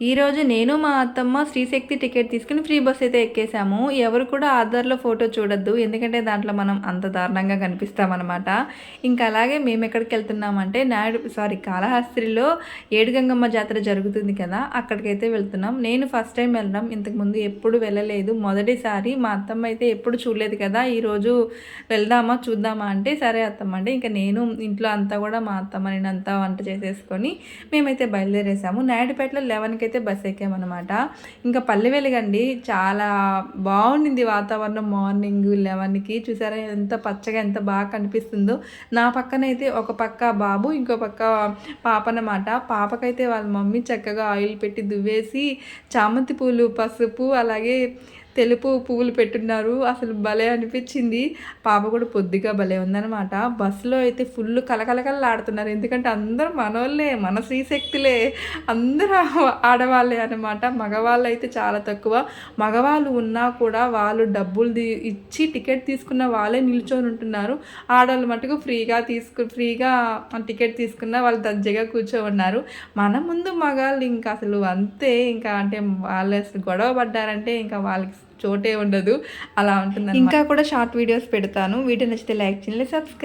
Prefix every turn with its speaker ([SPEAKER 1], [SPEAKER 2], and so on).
[SPEAKER 1] ఈరోజు నేను మా అత్తమ్మ శ్రీశక్తి టికెట్ తీసుకుని ఫ్రీ బస్ అయితే ఎక్కేసాము ఎవరు కూడా ఆధార్లో ఫోటో చూడొద్దు. ఎందుకంటే దాంట్లో మనం అంత దారుణంగా కనిపిస్తామన్నమాట. ఇంకా అలాగే మేము ఎక్కడికి వెళ్తున్నామంటే నాయుడు సారీ కాళహస్తిలో ఏడుగంగమ్మ జాతర జరుగుతుంది కదా అక్కడికైతే వెళ్తున్నాం. నేను ఫస్ట్ టైం వెళ్ళడం. ఇంతకుముందు ఎప్పుడు వెళ్ళలేదు. మొదటిసారి మా అత్తమ్మ అయితే ఎప్పుడు చూడలేదు కదా ఈరోజు వెళ్దామా చూద్దామా అంటే సరే అత్తమ్మ అంటే ఇంకా నేను ఇంట్లో అంతా కూడా మా అత్తమ్మ నేను అంతా వంట చేసేసుకొని మేమైతే బయలుదేరేసాము నాయుడుపేటలో లెవెన్కి అయితే బస్ ఎక్కామన్నమాట. ఇంకా పల్లె వెలుగండి. చాలా బాగుండింది వాతావరణం. మార్నింగ్ లెవెన్కి చూసారా? ఎంత పచ్చగా ఎంత బాగా కనిపిస్తుందో. నా పక్కనైతే ఒక పక్క బాబు ఇంకో పక్క పాప అన్నమాట పాపకైతే వాళ్ళ మమ్మీ చక్కగా ఆయిల్ పెట్టి దువ్వేసి చామంతి పూలు పసుపు అలాగే తెలుపు పువ్వులు పెట్టున్నారు. అసలు భలే అనిపించింది. పాప కూడా పొద్దుగా భలే ఉందనమాట బస్సులో అయితే ఫుల్ కలకలకలలాడుతున్నారు ఎందుకంటే అందరూ మనోళ్ళే మన శ్రీశక్తులే అందరూ ఆడవాళ్ళే అనమాట మగవాళ్ళు అయితే చాలా తక్కువ. మగవాళ్ళు ఉన్నా కూడా వాళ్ళు డబ్బులు ఇచ్చి టికెట్ తీసుకున్న వాళ్ళే నిల్చొని ఉంటున్నారు. ఆడవాళ్ళు మటుకు ఫ్రీగా తీసుకు ఫ్రీగా టికెట్ తీసుకున్న వాళ్ళు దజ్జగా కూర్చో ఉన్నారు మన ముందు మగాళ్ళు ఇంకా అసలు అంతే. ఇంకా అంటే వాళ్ళు అసలు గొడవ పడ్డారంటే ఇంకా వాళ్ళకి చోటే ఉండదు. అలా ఉంటుంది ఇంకా కూడా షార్ట్ వీడియోస్ పెడతాను. వీడియో నచ్చితే లైక్ చేయండి సబ్స్క్రైబ్